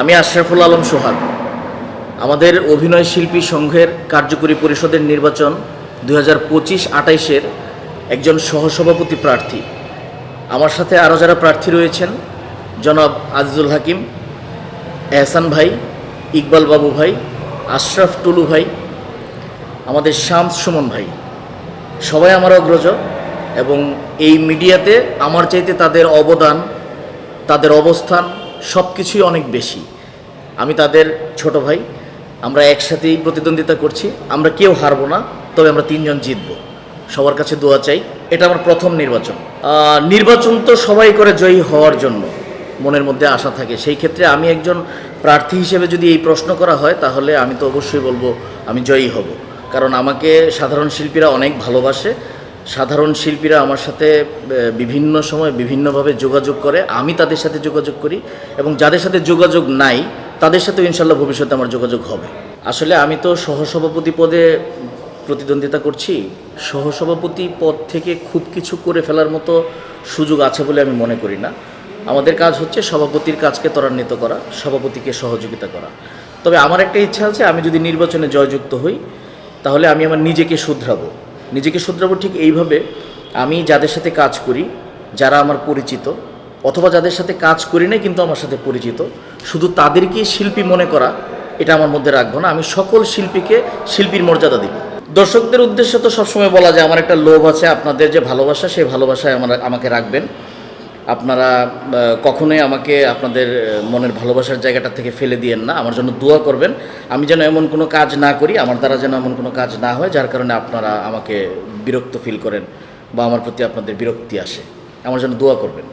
আমি আশরাফুল আলম সোহাগ। আমাদের অভিনয় শিল্পী সংঘের কার্যকরী পরিষদের নির্বাচন দু হাজার পঁচিশ আটাইশের একজন সহসভাপতি প্রার্থী। আমার সাথে আরও যারা প্রার্থী রয়েছেন, জনাব আজিজুল হাকিম, এহসান ভাই, ইকবাল বাবু ভাই, আশরাফ টুলু ভাই, আমাদের শামস সুমন ভাই। সবাই আমার অগ্রজ এবং এই মিডিয়াতে আমার চাইতে তাদের অবদান, তাদের অবস্থান সব কিছুই অনেক বেশি। আমি তাদের ছোট ভাই, আমরা একসাথেই প্রতিদ্বন্দ্বিতা করছি, আমরা কেউ হারবো না, তবে আমরা তিনজন জিতব। সবার কাছে দোয়া চাই, এটা আমার প্রথম নির্বাচন। নির্বাচন তো সবাই করে জয়ী হওয়ার জন্য, মনের মধ্যে আশা থাকে। সেই ক্ষেত্রে আমি একজন প্রার্থী হিসেবে যদি এই প্রশ্ন করা হয়, তাহলে আমি তো অবশ্যই বলব, আমি জয়ী হব। কারণ আমাকে সাধারণ শিল্পীরা অনেক ভালোবাসে সাধারণ শিল্পীরা আমার সাথে বিভিন্ন সময় বিভিন্নভাবে যোগাযোগ করে। আমি তাদের সাথে যোগাযোগ করি এবং যাদের সাথে যোগাযোগ নাই, তাদের সাথেও ইনশাল্লাহ ভবিষ্যতে আমার যোগাযোগ হবে। আসলে আমি তো সহসভাপতি পদে প্রতিদ্বন্দ্বিতা করছি। সহসভাপতি পদ থেকে খুব কিছু করে ফেলার মতো সুযোগ আছে বলে আমি মনে করি না। আমাদের কাজ হচ্ছে সভাপতির কাজকে ত্বরান্বিত করা, সভাপতিকে সহযোগিতা করা। তবে আমার একটা ইচ্ছা আছে, আমি যদি নির্বাচনে জয়যুক্ত হই, তাহলে আমি আমার নিজেকে শুধরাবো। নিজেকে শুধরাবো ঠিক এইভাবে আমি যাদের সাথে কাজ করি, যারা আমার পরিচিত, অথবা যাদের সাথে কাজ করি না কিন্তু আমার সাথে পরিচিত, শুধু তাদেরকে শিল্পী মনে করা, এটা আমার মধ্যে রাখব না। আমি সকল শিল্পীকে শিল্পীর মর্যাদা দিব। দর্শকদের উদ্দেশ্যে তো সবসময় বলা যায়, আমার একটা লোভ আছে আপনাদের যে ভালোবাসা, সেই ভালোবাসায় আমার, আমাকে রাখবেন। আপনারা কখনোই আমাকে আপনাদের মনের ভালোবাসার জায়গাটা থেকে ফেলে দিয়েন না। আমার জন্য দোয়া করবেন। আমি যেন এমন কোনো কাজ না করি, আমার দ্বারা যেন এমন কোনো কাজ না হয়, যার কারণে আপনারা আমাকে বিরক্ত ফিল করেন বা আমার প্রতি আপনাদের বিরক্তি আসে। আমার জন্য দোয়া করবেন।